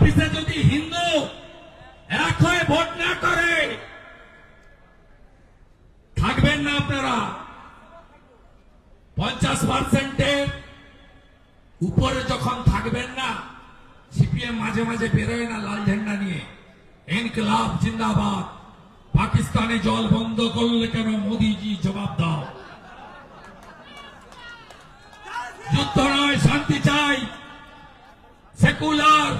ছাব্বিশে যদি হিন্দু এক হয়ে ভোট না করে, থাকবেন না আপনারা। পঞ্চাশ পার্সেন্টের উপরে যখন থাকবেন না, সিপিএম মাঝে মাঝে বেরোয় না লাল ঝান্ডা নিয়ে। ইনকলাব জিন্দাবাদ। পাকিস্তানে জল বন্ধ করলে কেন মোদিজি জবাব দাও? যুদ্ধ নয়, শান্তি চাই। সেকুলার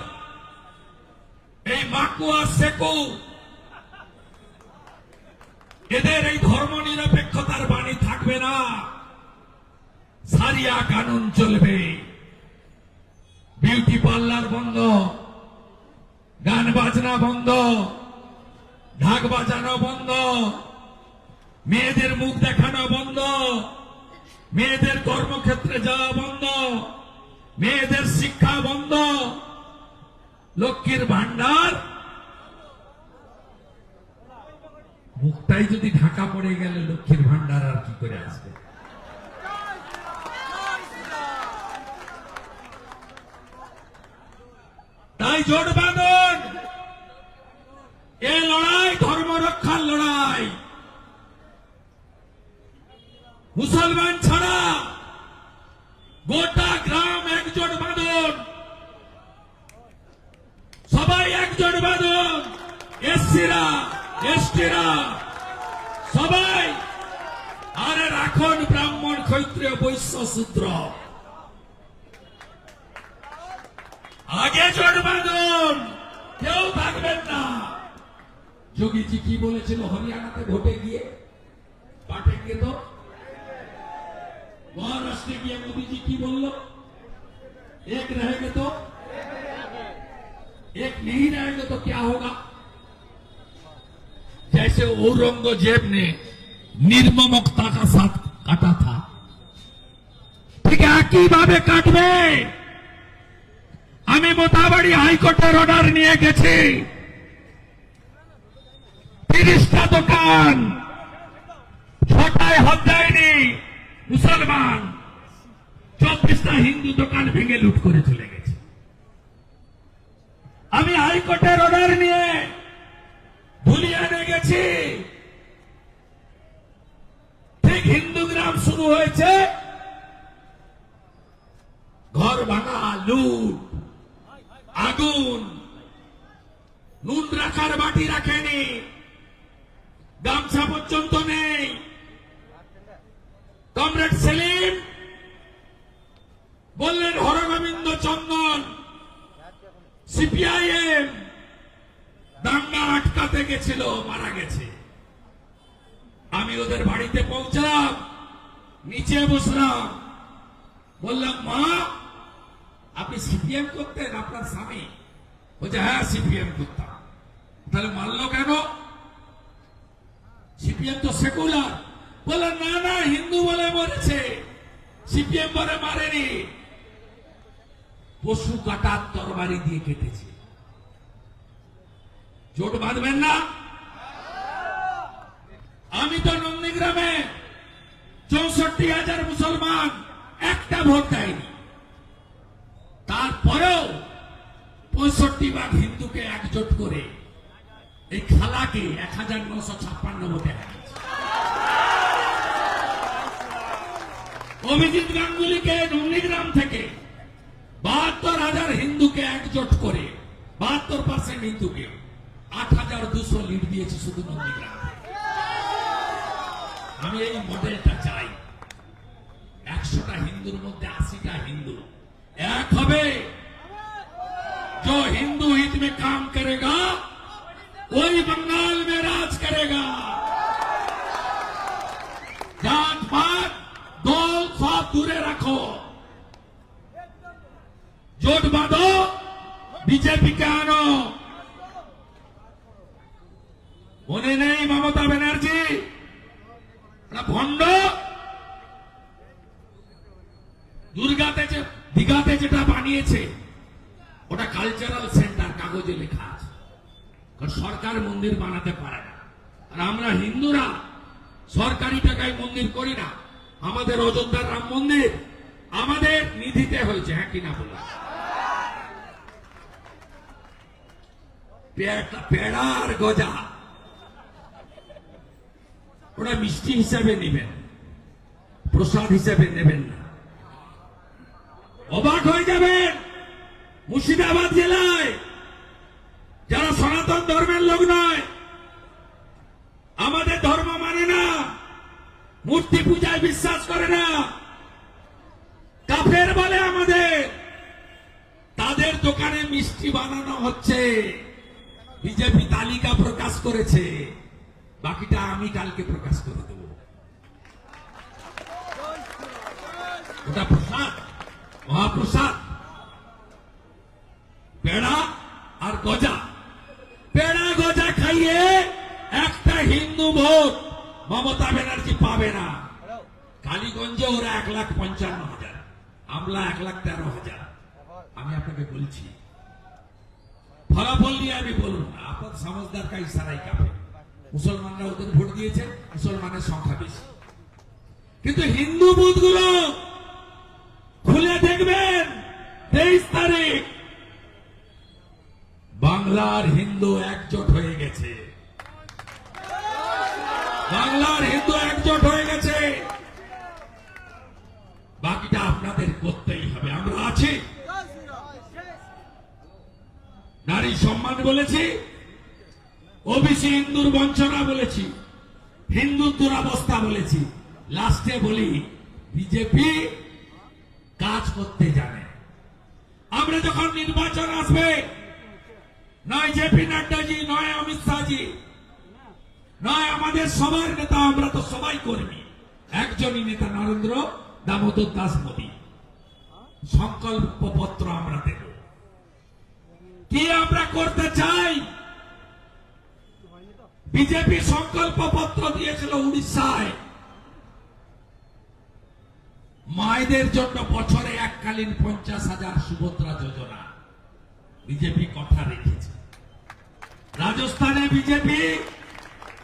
এই মাকুয়া সেকু। এদের এই ধর্ম নিরপেক্ষতার বাণী থাকবে না। সারিয়া কানুন চলবে। বিউটি পার্লার বন্ধ। গান বাজনা বন্ধ। ঢাক বাজানো বন্ধ। মেয়েদের মুখ দেখানো বন্ধ। মেয়েদের কর্মক্ষেত্রে যাওয়া বন্ধ। মেয়েদের শিক্ষা বন্ধ। লক্ষ্মীর ভান্ডার মুখটাই যদি ঢাকা পড়ে গেলে লক্ষ্মীর ভান্ডার আর কি করে আসবে? তাই জোট বাঁধন। এ লড়াই ধর্ম রক্ষার লড়াই। মুসলমান ছাড়া গোটা জোটবাঁধন এসসিরা, এসটিরা, সবাই। আরে রাখন ব্রাহ্মণ ক্ষৈত্রীয় বৈশ্য শূদ্র। আগে জোট কেউ থাকবেন না। যোগীজি কি বলেছিল হরিয়ানাতে ভোটে গিয়ে? পাঠে গিয়ে তো? মহারাষ্ট্রে গিয়ে মোদীজি কি বলল? এক রহে তো? एक नहीं रहेंगे तो क्या होगा जैसे औरंगजेब ने निर्ममकता का साथ काटा था ঠিক একইভাবে কাটবে আমি মোতাবাড়ি হাইকোর্টের অর্ডার নিয়ে গেছি তিরিশটা দোকান ছটায় হাত দেয়নি মুসলমান চব্বিশটা হিন্দু দোকান ভেঙে লুট করে চলে গেছে আমি হাইকোর্টের অর্ডার নিয়ে ধুলিয়ানে গেছি। ঠিক হিন্দু গ্রাম শুরু হয়েছে। ঘর ভাঙা, লুট, আগুন। নুন রাখার বাটি রাখেনি। নিচে বসলাম বললাম, মা, আপনি সিপিএম করতেন আপনার স্বামী? বলছে হ্যাঁ সিপিএম করতাম। তাহলে মারলো কেন? সিপিএম তো সেকুলার। বলে না না, হিন্দু বলে মরেছে। সিপিএম বলে মারেনি। পশু কাটার তরবারি দিয়ে কেটেছে। জোট বাঁধবেন না? আমি তো নন্দীগ্রামে। চৌষট্টি হাজার মুসলমান একটা ভোট দেয়নি। তারপরেও পঁয়ষট্টি ভাগ হিন্দুকে একজোট করে এই খালাকে এক হাজার নশো ছাপ্পান্ন ভোটে অভিজিৎ গাঙ্গুলিকে নন্দীগ্রাম থেকে বাহাত্তর হাজার হিন্দুকে একজোট করে বাহাত্তর পার্সেন্ট হিন্দুকে আট হাজার দুশো লিড দিয়েছে শুধু নন্দীগ্রাম। আমি এই মডেলটা চাই। একশোটা হিন্দুর মধ্যে আশিটা হিন্দু এক হবে जो हिंदू हित में काम करेगा वही बंगाल में राज करेगा जात पात दो सब दूरे रखो জোট বাঁধো বিজেপিকে আনো মনে নেই মমতা ব্যানার্জি একটা ভণ্ড দুর্গাতে যে, দীঘাতে যেটা বানিয়েছে, ওটা কালচারাল সেন্টার কাগজে লেখা আছে। কারণ সরকার মন্দির বানাতে পারে না। আর আমরা হিন্দুরা, সরকারি টাকায় মন্দির করি না। আমাদের অযোধ্যার রাম মন্দির আমাদের নিধিতে হয়েছে হ্যাঁ কিনা বলে গজা। ওটা মিষ্টি হিসাবে নেবেন, প্রসাদ হিসাবে নেবেন না। অবাক হয়ে যাবেন। মুর্শিদাবাদ জেলায় যারা সনাতন ধর্মের লোক নয়, আমাদের ধর্ম মানে না, মূর্তি পূজায় বিশ্বাস করে না। কাফের বলে আমাদের, তাদের দোকানে মিষ্টি বানানো হচ্ছে। বিজেপি তালিকা প্রকাশ করেছে। বাকিটা আমি কালকে প্রকাশ করে দেব। ওটা মহাপ্রসাদ। পেড়া আর গজা। পেড়া গজা খাইয়ে একটা হিন্দু ভোট মমতা ব্যানার্জি পাবে না। কালীগঞ্জে ওরা এক লাখ পঞ্চান্ন হাজার, আমলা এক লাখ তেরো হাজার। আমি আপনাকে বলছি, ফলাফল নিয়ে আমি বলুন না সমাজদার কা সারাই কাপে। মুসলমানরা ওদের ভোট দিয়েছে, মুসলমানের সংখ্যা বেশি। কিন্তু হিন্দু বুথগুলো খুলে দেখবেন, তেইশ তারিখ। বাংলার হিন্দু একজোট হয়ে গেছে। বাংলার হিন্দু একজোট হয়ে গেছে। বাকিটা আপনাদের করতেই হবে। আমরা আছি। নারী সম্মান বলেছি, ওবিসি হিন্দুর বঞ্চনা বলেছি হিন্দু দুরাবস্থা বলেছি। লাস্টে বলি, বিজেপি কাজ করতে জানে। আমরা যখন নির্বাচন আসবে, নয় জেপি নাড্ডাজি, নয় অমিত শাহজি, নয় আমাদের সবার নেতা, আমরা তো সবাই কর্মী। একজনই নেতা নরেন্দ্র দামোদর দাস মোদী। সংকল্প পত্র আমরা দেব। কি আমরা করতে চাই? বিজেপি সংকল্প পত্র দিয়েছিল উড়িষ্যায়। মায়েদের জন্য বছরে এককালীন পঞ্চাশ হাজার সুভদ্রা যোজনা। বিজেপি কথা রেখেছে। রাজস্থানে বিজেপি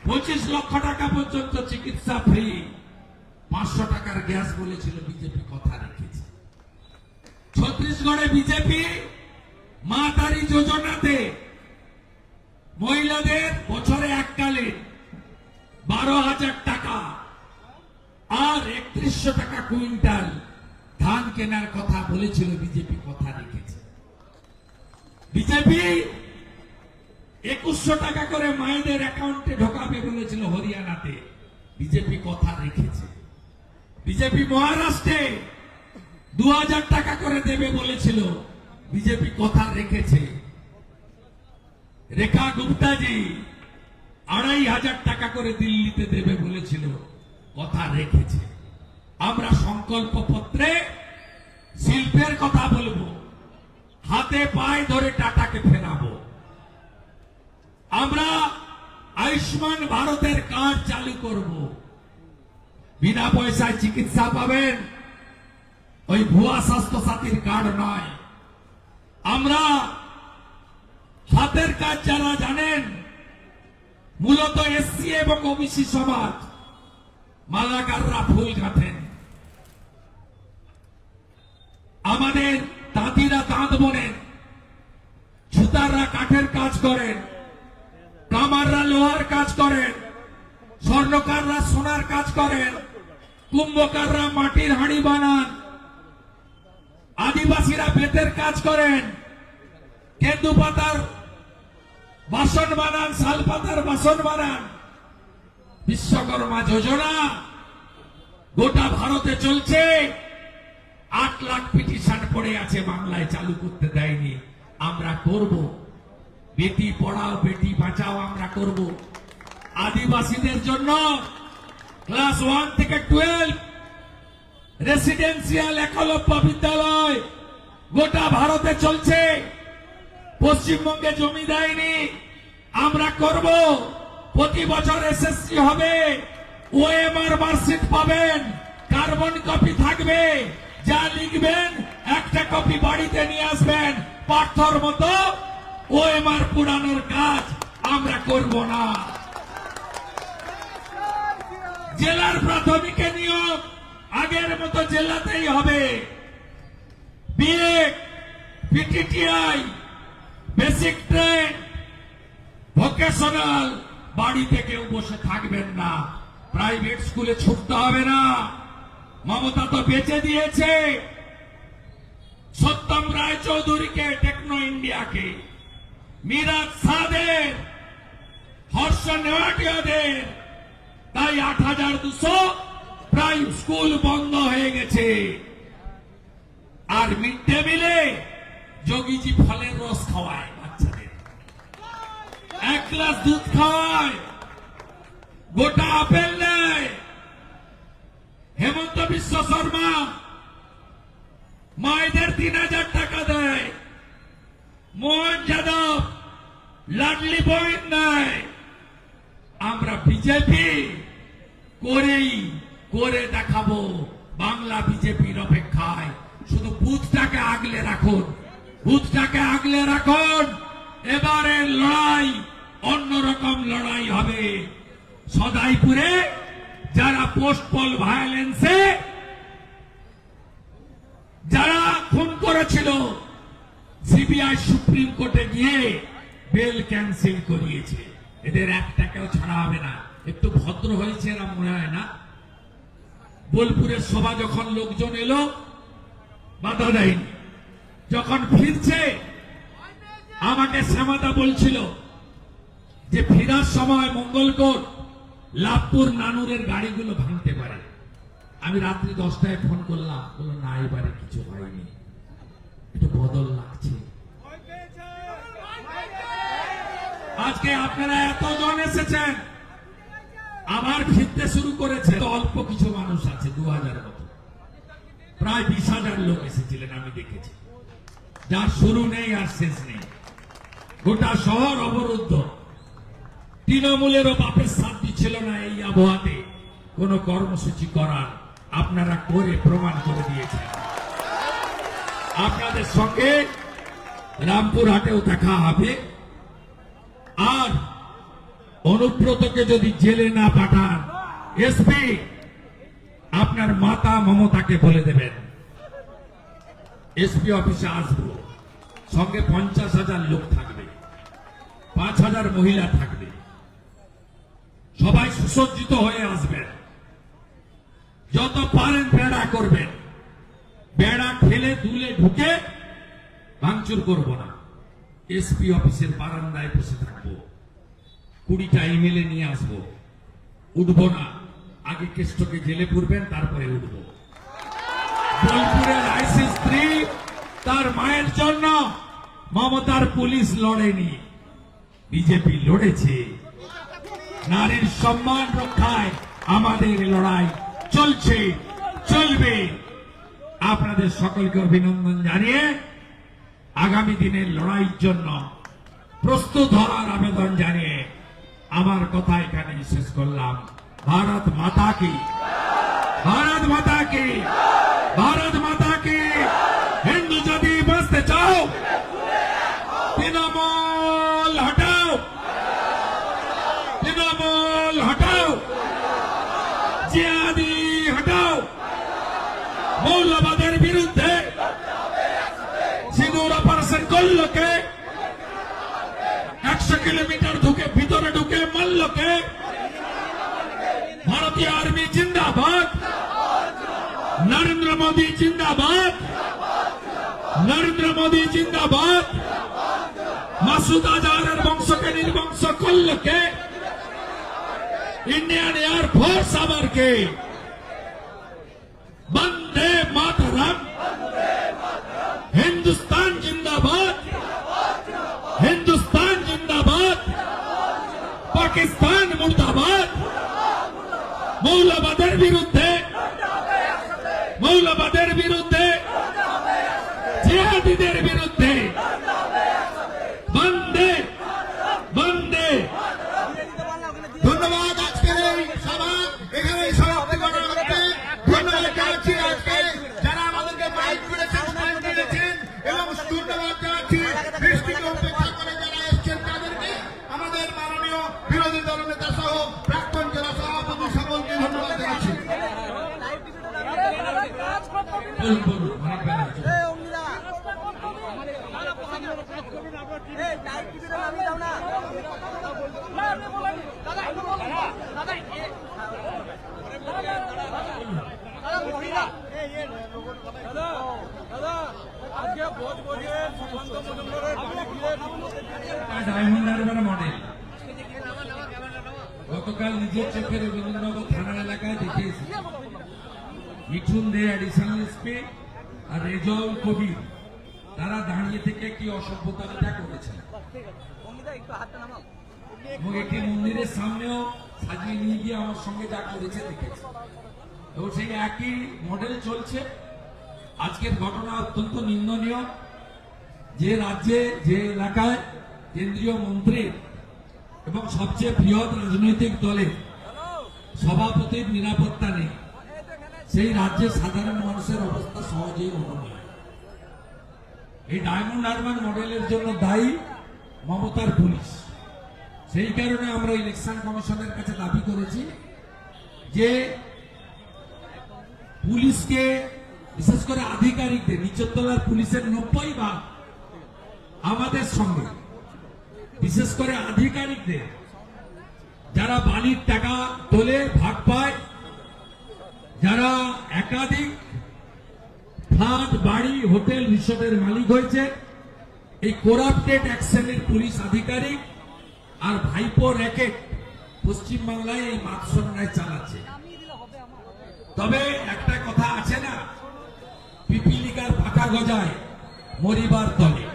পঁচিশ লক্ষ টাকা পর্যন্ত চিকিৎসা ফ্রি। পাঁচশো টাকার গ্যাস বলেছিল বিজেপি কথা রেখেছে। ছত্তিশগড়ে বিজেপি মা তারি যোজনাতে মহিলাদের বছরে এককালীন বারো হাজার টাকা। আর একত্রিশশো টাকা কুইন্টাল ধান কেনার কথা বলেছিল বিজেপি, কথা রেখেছে। বিজেপি একুশশো টাকা করে মায়েদের অ্যাকাউন্টে ঢোকাবে বলেছিল হরিয়ানাতে। বিজেপি কথা রেখেছে। বিজেপি মহারাষ্ট্রে দু হাজার টাকা করে দেবে বলেছিল। বিজেপি কথা রেখেছে। রেখা গুপ্তাজি আড়াই হাজার টাকা করে দিল্লিতে দেবে বলেছিল। কথা রেখেছে। আমরা সংকল্প পত্রে শিল্পের কথা বলব। হাতে পায়ে ধরে টাটাকে ফেরাবো আমরা আয়ুষ্মান ভারতের কার্ড চালু করব। বিনা পয়সায় চিকিৎসা পাবেন। ওই ভুয়া স্বাস্থ্য সাথীর কার্ড নয়। আমরা হাতের কাজ যারা জানেন, মূলত এসসি এবং ওবিসি সমাজ মালাকাররা ফুল গাঁথেন আমাদের তাঁতিরা তাঁত বোনেন। ছুতাররা কাঠের কাজ করেন। কামাররা লোহার কাজ করেন। স্বর্ণকাররা সোনার কাজ করেন। কুম্ভকাররা মাটির হাঁড়ি বানান। আদিবাসীরা বেতের কাজ করেন। কেন্দু পাতার বাসন বানান শাল পাতার বাসন বানান। বিশ্বকর্মা যোজনা গোটা ভারতে চলছে। আট লাখ পিটিশন পড়ে আছে, বাংলায় চালু করতে দেয়নি। আমরা করব। বেটি পড়াও, বেটি বাঁচাও আমরা করব। আদিবাসীদের জন্য ক্লাস ওয়ান থেকে টুয়েলভ রেসিডেন্সিয়াল একলব্য বিদ্যালয় গোটা ভারতে চলছে। পশ্চিমবঙ্গে জমি দেয়নি। আমরা করব। প্রতি বছর এসএসসি হবে। ওএমআর মার্কশিট পাবেন। কার্বন কপি থাকবে। যা লিখবেন, একটা কপি বাড়িতে নিয়ে আসবেন। পাথর মতো ওএমআর পুরানোর কাজ আমরা করব না। জেলার প্রাথমিকে নিয়োগ আগের মতো জেলাতেই হবে। বিএ বেসিক ট্রেন ভোকেশনাল বাড়িতে কেউ বসে থাকবেন না। প্রাইভেট স্কুলে ছুটতে হবে না। মমতা তো বেঁচে দিয়েছে। সত্যম রায় চৌধুরীকে টেকনো ইন্ডিয়াকে, মিরাজ সাদের, হর্ষ নেওয়াটিয়াদের, তাই আট হাজার দুশো প্রায় স্কুল বন্ধ হয়ে গেছে। আর মিড ডে মিলে যোগীজি ফলের রস খাওয়ায়। এক গ্লাস দুধ খাওয়ায়। গোটা আপেল নেয়। হেমন্ত বিশ্ব শর্মা মায়েদের তিন হাজার টাকা দেয়। মোহন যাদব লাডলি বইন নেয়। আমরা বিজেপি করেই করে দেখাবো বাংলা বিজেপির অপেক্ষায়। শুধু বুথটাকে আগলে রাখুন, বুথটাকে আগলে রাখুন। এবারে লড়াই অন্যরকম লড়াই হবে। সদাইপুরে যারা পোস্টপল ভায়োলেন্সে, যারা খুন করেছিল, সিবিআই সুপ্রিম কোর্টে গিয়ে বেল ক্যান্সেল করিয়েছে। এদের একটাকেও ছাড়া হবে না। একটু ভদ্র হয়েছে এরা, মনে হয় না? বোলপুরের সভা যখন লোকজন এলো, বাধা দেয়নি। যখন ফিরছে, আমাকে শ্যামাদা বলছিল যে ফেরার সময় মঙ্গলকোট, লাভপুর নানুরের গাড়িগুলো ভাঙতে পারে। আমি রাত্রি দশটায় ফোন করলাম, বলল, না, এবারে কিছু হয়নি। একটু বদল লাগছে। আজকে আপনারা এতজন এসেছেন, আবার ফিরতে শুরু করেছে। অল্প কিছু মানুষ আছে, দু হাজার মতো। প্রায় বিশ হাজার লোক এসেছিলেন, আমি দেখেছি। যার শুরু নেই আর শেষ নেই। গোটা শহর অবরুদ্ধ। তৃণমূলেরও বাপের সাথ দিচ্ছিল না এই আবহাওয়াতে। কোন কর্মসূচি করার আপনারা করে প্রমাণ করে দিয়েছেন। আপনাদের সঙ্গে রামপুরহাটেও দেখা হবে। আর অনুব্রতকে যদি জেলে না পাঠান এসপি আপনার মাতা মমতাকে বলে দেবেন। এসপি অফিসে আসব। সঙ্গে পঞ্চাশ হাজার লোক থাকবে। পাঁচ হাজার মহিলা থাকবে। সবাই সুসজ্জিত হয়ে আসবেন যত পারেন বেড়া করবেন। বেড়া ঠেলে দুলে ঢুকে ভাঙচুর করব না। এসপি অফিসের বারান্দায় বসে থাকব। কুড়িটা ইমেলে নিয়ে আসব। উঠবো না। আগে কেষ্টকে জেলে পুরবেন, তারপরে উঠবো। বোলপুরের আইসি স্ত্রী তার মায়ের জন্য মমতার পুলিশ লড়েনি। বিজেপি লড়েছে। নারীর সম্মান রক্ষায় আমাদের লড়াই চলছে, চলবে। আপনাদের সকলকে অভিনন্দন জানিয়ে আগামী দিনের লড়াইয়ের জন্য প্রস্তুত হওয়ার আবেদন জানিয়ে আমার কথা এখানে শেষ করলাম। ভারত মাতা কি? ভারত মাতা কি ভারত মাতা কি হিন্দু যদি বাঁচতে চাও তৃণমূল হটাও তৃণমূল হটাও জিয়াদি হটাও মৌলবাদের বিরুদ্ধে সিঁদুর অপারেশন করল কে একশো কিলোমিটার ঢুকে ভিতরে ঢুকে মারল কে ভারতীয় আর্মি জিন্দাবাদ নরেন্দ্র মোদী জিন্দাবাদ নরেন্দ্র মোদী জিন্দাবাদ মাসুদ আজহারের বংশকে নির্বংশ করল কে ইন্ডিয়ান এয়ার ফোর্স আবার কে বন্দে মাতরম হিন্দুস্তান জিন্দাবাদ হিন্দুস্তান জিন্দাবাদ পাকিস্তান যারা এসছেন তাদেরকে আমাদের মাননীয় বিরোধী দল নেতা সহ প্রাক্তন জেলা সভাপতি সকলকে ধন্যবাদ জানাচ্ছি বলুন বলুন অনেক বেলা হয়েছে। এই অমনিদা এই লাইট টিভিতে নামিয়ে দাও না ডায়মন্ড হারবার মডেল গতকাল নিজের চোখে রবীন্দ্রনগর থানা এলাকায় দেখে এসেছি মিঠুন দে অ্যাডিশনাল এসপি আর রেজল কবির, তারা দাঁড়িয়ে থেকে কি অসভ্যতাটা করেছেন এবং একটি মন্দিরের সামনেও সাজিয়ে নিয়ে গিয়ে আমার সঙ্গে যা করেছে দেখেছি। এবং সেই একই মডেল চলছে। আজকের ঘটনা অত্যন্ত নিন্দনীয়। যে রাজ্যে, যে এলাকায় কেন্দ্রীয় মন্ত্রীর এবং সবচেয়ে বৃহৎ রাজনৈতিক দলের সভাপতির নিরাপত্তা নেই। সেই রাজ্যে সাধারণ মানুষের অবস্থা সহজেই অনুমান এই ডায়মন্ড হারবার মডেলের জন্য দায়ী মমতার পুলিশ। সেই কারণে আমরা ইলেকশন কমিশনের কাছে দাবি করেছি যে পুলিশকে, বিশেষ করে আধিকারিকদের নিচের তলার পুলিশের নব্বই ভাগ আমাদের সঙ্গে। বিশেষ করে আধিকারিকদের, যারা বালির টাকা তোলে, ভাগ পায়, যারা একাধিক ফ্ল্যাট, বাড়ি, হোটেল রিসোর্টের মালিক হয়েছে, এই কোরাপ্টেড অ্যাকশনের পুলিশ আধিকারিক আর ভাইপো র্যাকেট পশ্চিমবাংলায় এই মাতসন্যায় চালাচ্ছে। তবে একটা কথা আছে না, পিপিলিকার ফাঁকা গজায় মরিবার দলে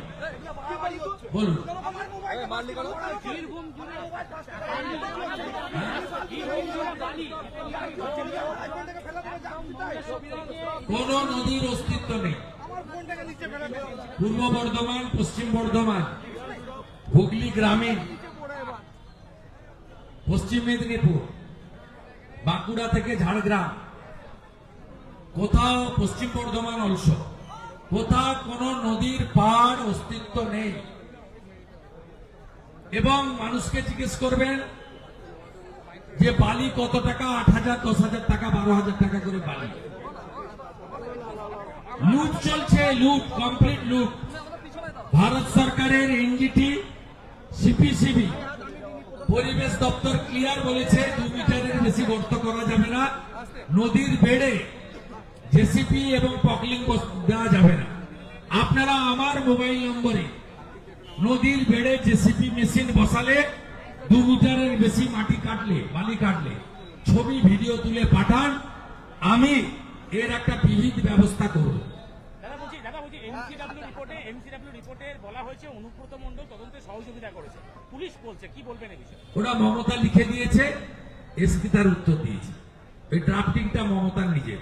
কোন নদীর অস্তিত্ব নেই। পূর্ব বর্ধমান, পশ্চিম বর্ধমান, হুগলি গ্রামীণ, পশ্চিম মেদিনীপুর, বাঁকুড়া থেকে ঝাড়গ্রাম, কোথাও পশ্চিম বর্ধমান অংশ। কোথাও কোন নদীর পাড় অস্তিত্ব নেই। এবং মানুষকে জিজ্ঞেস করবেন যে বালি কত টাকা? আট হাজার, দশ হাজার টাকা, বারো হাজার টাকা করে বালি। লুট চলছে, লুট কমপ্লিট লুট। ভারত সরকারের এনজিটি সিপিসিবি, পরিবেশ দপ্তর ক্লিয়ার বলেছে, দু মিটারের বেশি গর্ত করা যাবে না। নদীর বেড়ে জেসিপি এবং পকলিং দেওয়া যাবে না। আপনারা আমার মোবাইল নম্বরে নদীর বেড়ে জেসিপি মেশিন বসালে দু মিটারের বেশি মাটি কাটলে বালি কাটলে ছবি ভিডিও তুলে পাঠান আমি এর একটা বিহিত ব্যবস্থা করব। দাদা বলছি দাদা বলছি এমসিডব্লিউ রিপোর্টে এমসিডব্লিউ রিপোর্টে বলা হয়েছে অনুব্রত তদন্তে সহযোগিতা করেছে। পুলিশ বলছে কি বলবেন এই বিষয়ে? ওরা মমতা লিখে দিয়েছে এসপি তার উত্তর দিয়েছে। ওই ড্রাফটিংটা মমতার নিজের।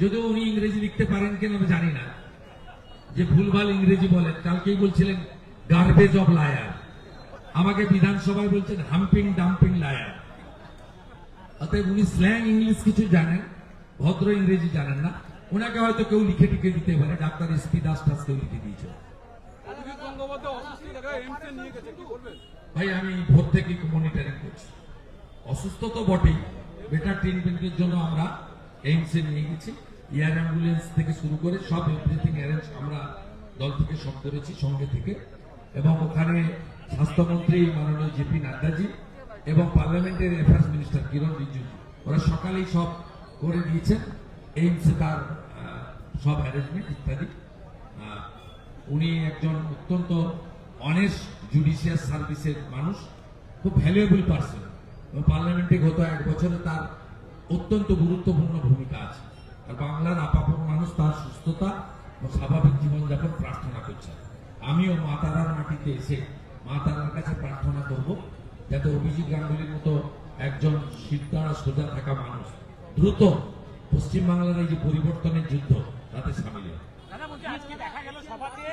যদিও উনি ইংরেজি লিখতে পারেন কিনা আমি জানি না। যে ভুলভাল ইংরেজি বলেন, কালকেই বলছিলেন গার্বেজ অফ লায়ার আমাকে বিধানসভায় বলছেন হাম্পিং ডাম্পিং লায়ার অতএব উনি স্ল্যাং ইংলিশ কিছু জানেন, ভদ্র ইংরেজি জানেন না। ওনাকে হয়তো কেউ লিখে টিকে দিতে পারে, ডাক্তার এসপি দাস টাস কেউ লিখে দিয়েছে। ভাই, আমি ভোর থেকে মনিটরিং করছি। অসুস্থ তো বটেই বেটার ট্রিটমেন্টের জন্য আমরা এইমসে নিয়ে গেছি। এয়ার অ্যাম্বুলেন্স থেকে শুরু করে সব এভরিথিং অ্যারেঞ্জ আমরা দল থেকে সব করেছি, সঙ্গে থেকে। এবং ওখানে স্বাস্থ্যমন্ত্রী মাননীয় জেপি নাড্ডাজি এবং পার্লামেন্টের অ্যাফেয়ার্স মিনিস্টার কিরণ রিজিজু, ওরা সকালেই সব করে দিয়েছেন। এইমসে তার সব অ্যারেঞ্জমেন্ট ইত্যাদি। উনি একজন অত্যন্ত অনেস্ট জুডিশিয়াল সার্ভিসের মানুষ, খুব ভ্যালুয়েবল পার্সন এবং পার্লামেন্টে গত এক বছরে তার অত্যন্ত গুরুত্বপূর্ণ ভূমিকা আছে। আর বাংলার আপাপন মানুষ তার সুস্থতা ও স্বাভাবিক জীবনযাপন প্রার্থনা করছে। আমিও মা তারার মাটিতে এসে মা তারার কাছে প্রার্থনা করব যাতে অভিজিৎ গাঙ্গুলির মতো একজন শীতদাঁড়া সোজা থাকা মানুষ দ্রুত পশ্চিমবাংলার এই যে পরিবর্তনের যুদ্ধ তাতে সামিল হয়। আজকে দেখা গেল সভাতে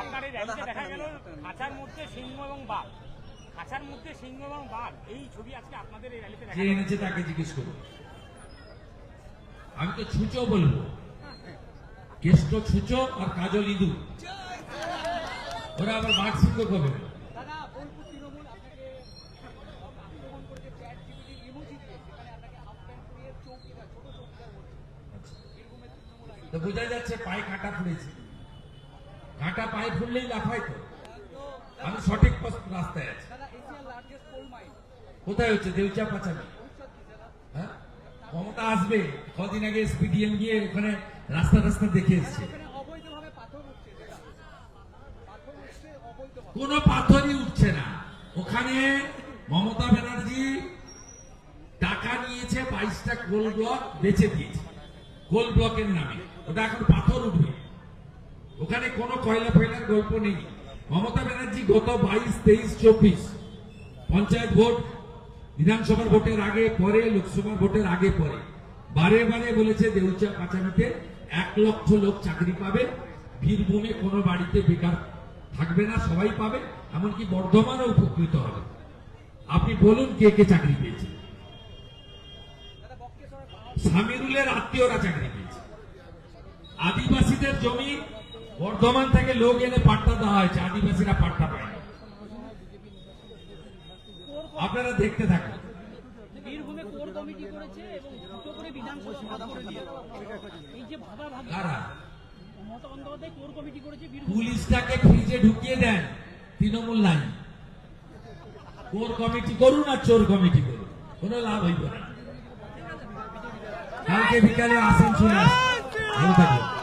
আপনার এই র্যালিতে দেখা গেল খাঁচার মধ্যে সিংহ এবং বাঘ। খাঁচার মধ্যে সিংহ এবং বাঘ এই ছবি আজকে আপনাদের এই র্যালিতে দেখা এনেছে তাকে জিজ্ঞেস করব আমি তো ছুঁচো বলব। কেষ্ট ছুঁচো আর কাজল ইঁদুর ওরা আবার বীরভূমের তৃণমূল আইন। তো বোঝা যাচ্ছে পায়ে কাঁটা ফুলেছে। কাঁটা পায়ে ফুললেই লাফায় তো। আমি সঠিক রাস্তায় আছি। কোথায় হচ্ছে? দেউচা পাচামি ভবিষ্যৎ কি দাদা হ্যাঁ ক্ষমতা আসবে কদিন আগে এসপিডিএম গিয়ে ওখানে রাস্তা রাস্তা দেখে এসছে। কোনো পাথরই উঠছে না। ওখানে মমতা ব্যানার্জি টাকা নিয়েছে বাইশটা কোল ব্লক বেচে দিয়েছে। কোল ব্লকের নামে। ওটা এখন পাথর উঠবে। ওখানে কোনো কয়লা ফয়লার গল্প নেই। মমতা ব্যানার্জি গত বাইশ তেইশ চব্বিশ পঞ্চায়েত ভোট বিধানসভার ভোটের আগে পরে লোকসভা ভোটের আগে পরে। বারে বারে বলেছে দেউচা পাচামিতে এক লক্ষ লোক চাকরি পাবে, বীরভূমে কোনো বাড়িতে বেকার থাকবে না, সবাই পাবে, এমনকি বর্ধমানও উপকৃত হবে। আপনি বলুন কে কে চাকরি পেয়েছে। সামিরুলের আত্মীয়রা চাকরি পেয়েছে। আদিবাসীদের জমি বর্ধমান থেকে লোক এনে পাট্টা দেওয়া হয়েছে, আদিবাসীরা পাট্টা পায় না। আপনারা দেখতে থাকুন বীরভূমে কোর কমিটি করেছে এবং দুটো করে বিধানসভা ভাগ করে দিয়েছে এই যে ভাগাভাগি কারা মমতা বন্দ্যোপাধ্যায় কোর কমিটি দেখতে বীরভূম পুলিশটাকে ফ্রিজে ঢুকিয়ে দেন তৃণমূল নাই। কোর কমিটি করুন আর চোর কমিটি করুন কোনো লাভ হইব না। কালকে বিকালে আসেন শুনে ভালো থাকবেন